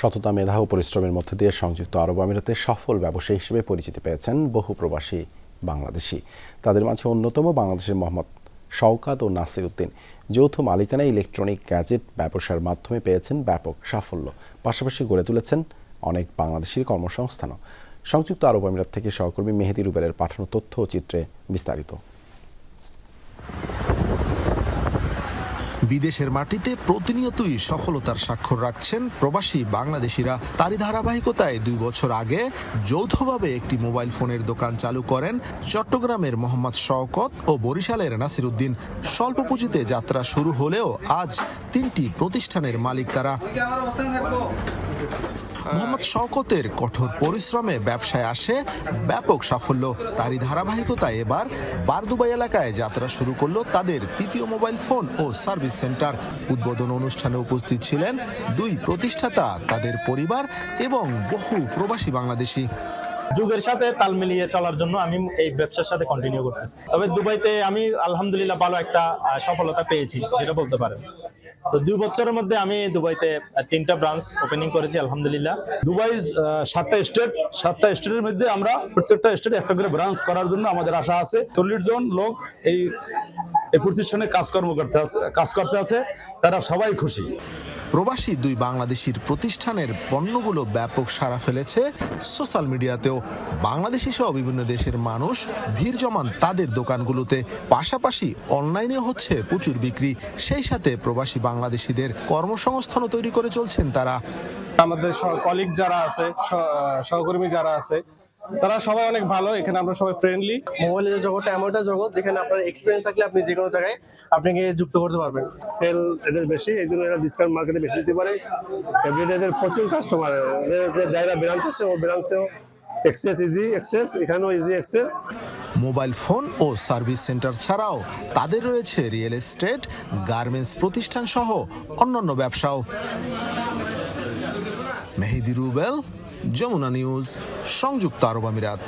সততা, মেধা ও পরিশ্রমের মধ্য দিয়ে সংযুক্ত আরব আমিরাতে সফল ব্যবসায়ী হিসেবে পরিচিতি পেয়েছেন বহু প্রবাসী বাংলাদেশি। তাদের মাঝে অন্যতম বাংলাদেশের মোহাম্মদ শওকাত ও নাসির উদ্দিন। যৌথ মালিকানা ইলেকট্রনিক গ্যাজেট ব্যবসার মাধ্যমে পেয়েছেন ব্যাপক সাফল্য। পাশাপাশি গড়ে তুলেছেন অনেক বাংলাদেশির কর্মসংস্থানও। সংযুক্ত আরব আমিরাত থেকে সহকর্মী মেহেদি রুবেলের পাঠানো তথ্য ও চিত্রে বিস্তারিত। বিদেশের মাটিতে প্রতিনিয়তই সফলতার স্বাক্ষর রাখছেন প্রবাসী বাংলাদেশিরা। তারই ধারাবাহিকতায় দুই বছর আগে যৌথভাবে একটি মোবাইল ফোনের দোকান চালু করেন চট্টগ্রামের মোহাম্মদ শওকত ও বরিশালের নাসিরুদ্দিন। স্বল্প পুঁজিতে যাত্রা শুরু হলেও আজ তিনটি প্রতিষ্ঠানের মালিক তারা। মোহাম্মদ শওকতের কঠোর পরিশ্রমে ব্যবসায় আসে ব্যাপক সাফল্য। তারই ধারাবাহিকতায় এবার বারদুবাই এলাকায় যাত্রা শুরু করল তাদের তৃতীয় মোবাইল ফোন ও সার্ভিস সেন্টার। উদ্বোধন অনুষ্ঠানে উপস্থিত ছিলেন দুই প্রতিষ্ঠাতা, তাদের পরিবার এবং বহু প্রবাসী বাংলাদেশি। যুগের সাথে তাল মিলিয়ে চলার জন্য আমি এই ব্যবসার সাথে কন্টিনিউ করতেছি। তবে দুবাইতে আমি আলহামদুলিল্লাহ ভালো একটা সফলতা পেয়েছি, যেটা বলতে পারেন। তো দুই বছরের মধ্যে আমি দুবাইতে তিনটা ব্রাঞ্চ ওপেনিং করেছি, আলহামদুলিল্লাহ। দুবাই সাতটা স্টেট সাতটা স্টেটের মধ্যে আমরা প্রত্যেকটা স্টেটে একটা করে ব্রাঞ্চ করার জন্য আমাদের আশা আছে। চল্লিশ জন লোক এই প্রতিষ্ঠানে কাজকর্ম করতে আছে, কাজ করতে আছে, তারা সবাই খুশি। প্রবাসী দুই বাংলাদেশির প্রতিষ্ঠানের পণ্যগুলো ব্যাপক সাড়া ফেলেছে সোশ্যাল মিডিয়াতেও। বাংলাদেশি সহ বিভিন্ন দেশের মানুষ ভিড় জমান তাদের দোকানগুলোতে। পাশাপাশি অনলাইনে হচ্ছে প্রচুর বিক্রি, সেই সাথে প্রবাসী বাংলাদেশিদের কর্মসংস্থানও তৈরি করে চলছেন তারা। আমাদের কলিগ যারা আছে সহকর্মী যারা আছে তারা সবাই অনেক ভালো এখানে আমরা সবাই ফ্রেন্ডলি মোবাইলের জগৎটা এমন একটা জগৎ যেখানে আপনার এক্সপিরিয়েন্স থাকলে আপনি যে কোনো জায়গায় আপনাকে যুক্ত করতে পারবেন। সেল এদের বেশি এই জন্য এরা ডিসকাউন্ট মার্কেটে বেশি দিতে পারে। এভরিডে এদের প্রচুর কাস্টমার যে যারা ব্রাঞ্চ আছে ও ব্রাঞ্চেও এক্সেস ইজি এক্সেস এখানেও ইজি এক্সেস মোবাইল ফোন ও সার্ভিস সেন্টার ছাড়াও তাদের রয়েছে রিয়েল এস্টেট গার্মেন্টস প্রতিষ্ঠান সহ অন্যান্য ব্যবসাও। মেহেদি রুবেল যমুনা নিউজ সংযুক্ত আরব আমিরাত।